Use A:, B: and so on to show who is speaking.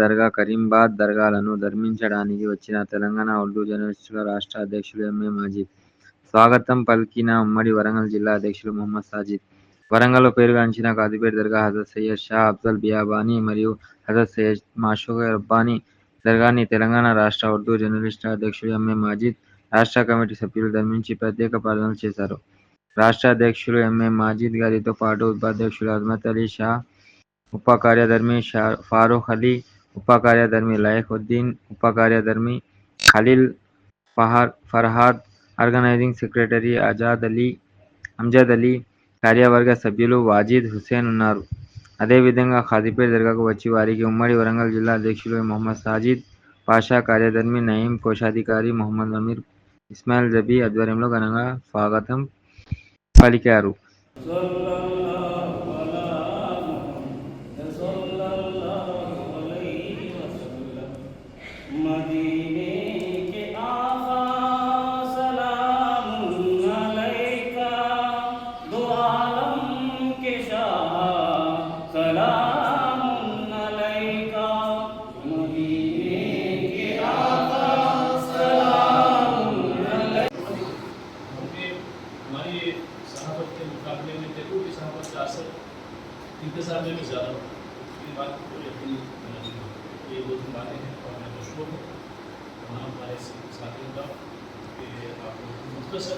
A: దర్గా, కరీంబాద్ దర్గాలను ధర్మించడానికి వచ్చిన తెలంగాణ ఉర్దూ జర్నలిస్టుల రాష్ట్ర అధ్యక్షులు ఎంఏ మాజిద్ స్వాగతం పలికిన ఉమ్మడి వరంగల్ జిల్లా అధ్యక్షులు మహమ్మద్ సాజిద్. వరంగల్లో పేరుగాంచిన కాదిపేట దర్గా, హజరత్ సయ్యద్ షా అఫ్జల్ బియాబానీ మరియు హజరత్ సయ్యద్ మాషూక్ రబ్బానీ దర్గాని తెలంగాణ రాష్ట్ర ఉర్దూ జర్నలిస్టుల అధ్యక్షులు ఎంఏ మాజిద్, రాష్ట్ర కమిటీ సభ్యులు ధర్మించి ప్రత్యేక ప్రార్థనలు చేశారు. రాష్ట్ర అధ్యక్షులు ఎంఏ మాజిద్ గారితో పాటు ఉపాధ్యక్షులు అజ్మత్ అలీ షా, ఉప కార్యదర్శి ఫారూక్ అలీ, ఉప కార్యదర్శి లైహ్ ఉప కార్యదర్శి ఖలీల్ ఫర్హాద్, ఆర్గనైజింగ్ సెక్రటరీ అమ్జద్ అలీ, కార్యవర్గ సభ్యులు వాజీద్ హుసేన్ ఉన్నారు. అదేవిధంగా ఖాదీపేట దర్గాకు వచ్చి వారికి ఉమ్మడి వరంగల్ జిల్లా అధ్యక్షులు మహమ్మద్ సాజిద్ పాషా, కార్యదర్శి నయీం, కోశాధికారి మహమ్మద్ అమీర్ ఇస్మాయిల్ జబీ ఆధ్వర్యంలో ఘనంగా స్వాగతం పలికారు.
B: हमारी सहाफत के मुकाबले में देखो कि सहाफत का असर इनके सामने में ज़्यादा होता है ये बात को यकीन ये दो तीन बातें हैं और मैं मशहूर हूँ। तमाम हमारे साथियों का कि आप मुख्तसर